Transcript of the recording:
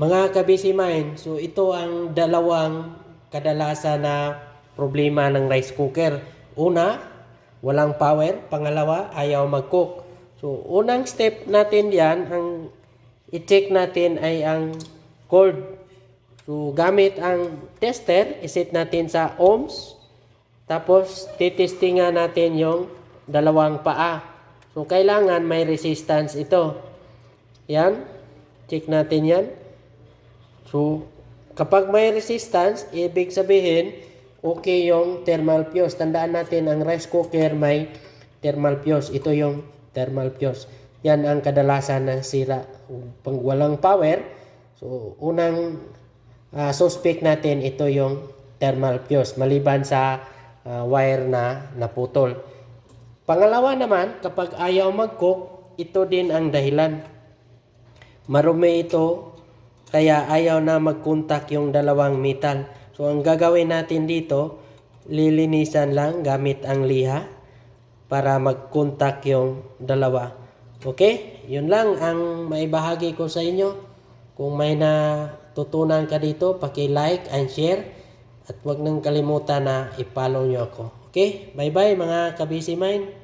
Mga kabisi mine, so ito ang dalawang kadalasan na problema ng rice cooker. Una, walang power. Pangalawa, ayaw mag-cook. So, unang step natin diyan, ang i-check natin ay ang cord. So, gamit ang tester, iset natin sa ohms. Tapos, titestingan natin yung dalawang paa. So, kailangan may resistance ito. Yan. Check natin yan. So, kapag may resistance, ibig sabihin, okay yung thermal fuse. Tandaan natin, ang rice cooker may thermal fuse. Ito yung thermal fuse. Yan ang kadalasan ng sira. Pag walang power, so unang ah, suspect natin, ito yung thermal fuse. Maliban sa ah, wire na naputol. Pangalawa naman, kapag ayaw mag-cook, ito din ang dahilan. Marumi ito, kaya ayaw na mag-contact yung dalawang metal. So, ang gagawin natin dito, lilinisan lang gamit ang liha para mag-contact yung dalawa. Okay? Yun lang ang maibahagi ko sa inyo. Kung may natutunan ka dito, paki-like and share. At huwag nang kalimutan na i-follow nyo ako. Okay? Bye-bye mga kabisi mine.